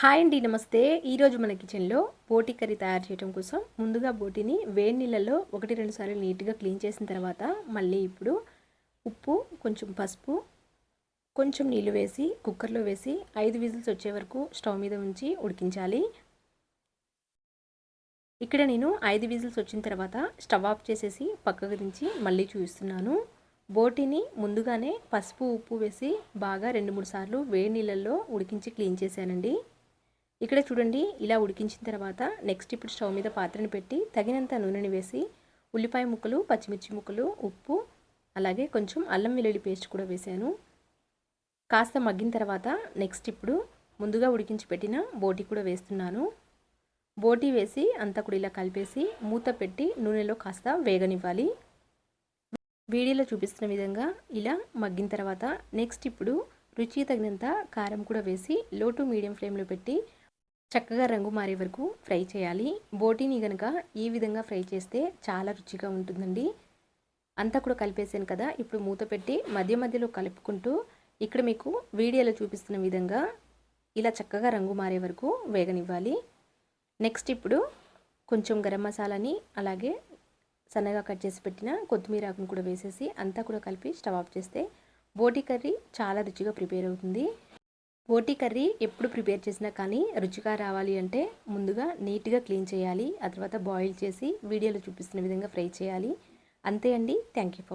Hi అండి నమస్తే. ఈరోజు మన కిచెన్లో బోటి కర్రీ తయారు చేయడం కోసం ముందుగా బోటిని వేడి నీళ్ళల్లో ఒకటి రెండు సార్లు నీట్గా క్లీన్ చేసిన తర్వాత మళ్ళీ ఇప్పుడు ఉప్పు కొంచెం పసుపు కొంచెం నీళ్ళు వేసి కుక్కర్లో వేసి ఐదు విజిల్స్ వచ్చే వరకు స్టవ్ మీద ఉంచి ఉడికించాలి. ఇక్కడ నేను ఐదు విజిల్స్ వచ్చిన తర్వాత స్టవ్ ఆఫ్ చేసేసి పక్కకు దించి మళ్ళీ చూపిస్తున్నాను. బోటిని ముందుగానే పసుపు ఉప్పు వేసి బాగా రెండు మూడు సార్లు వేడి నీళ్ళల్లో ఉడికించి క్లీన్ చేశానండి. ఇక్కడ చూడండి ఇలా ఉడికించిన తర్వాత నెక్స్ట్ ఇప్పుడు స్టవ్ మీద పాత్రను పెట్టి తగినంత నూనెని వేసి ఉల్లిపాయ ముక్కలు పచ్చిమిర్చి ముక్కలు ఉప్పు అలాగే కొంచెం అల్లం వెల్లుల్లి పేస్ట్ కూడా వేసాను. కాస్త మగ్గిన తర్వాత నెక్స్ట్ ఇప్పుడు ముందుగా ఉడికించి పెట్టిన బోటి కూడా వేస్తున్నాను. బోటి వేసి అంతా కూడా ఇలా కలిపేసి మూత పెట్టి నూనెలో కాస్త వేగనివ్వాలి. వీడియోలో చూపిస్తున్న విధంగా ఇలా మగ్గిన తర్వాత నెక్స్ట్ ఇప్పుడు రుచి తగినంత కారం కూడా వేసి లో టు మీడియం ఫ్లేమ్లో పెట్టి చక్కగా రంగు మారే వరకు ఫ్రై చేయాలి. బోటీని కనుక ఈ విధంగా ఫ్రై చేస్తే చాలా రుచిగా ఉంటుందండి. అంతా కూడా కలిపేసాను కదా ఇప్పుడు మూత పెట్టి మధ్య మధ్యలో కలుపుకుంటూ ఇక్కడ మీకు వీడియోలో చూపిస్తున్న విధంగా ఇలా చక్కగా రంగు మారే వరకు వేగనివ్వాలి. నెక్స్ట్ ఇప్పుడు కొంచెం గరం మసాలాని అలాగే సన్నగా కట్ చేసి పెట్టిన కొత్తిమీర ఆకును కూడా వేసేసి అంతా కూడా కలిపి స్టవ్ ఆఫ్ చేస్తే బోటీ కర్రీ చాలా రుచిగా ప్రిపేర్ అవుతుంది. ఓటి కర్రీ ఎప్పుడు ప్రిపేర్ చేసినా కానీ రుచిగా రావాలి అంటే ముందుగా నీట్గా క్లీన్ చేయాలి ఆ తర్వాత బాయిల్ చేసి వీడియోలో చూపిస్తున్న విధంగా ఫ్రై చేయాలి. అంతే అండి. Thank you for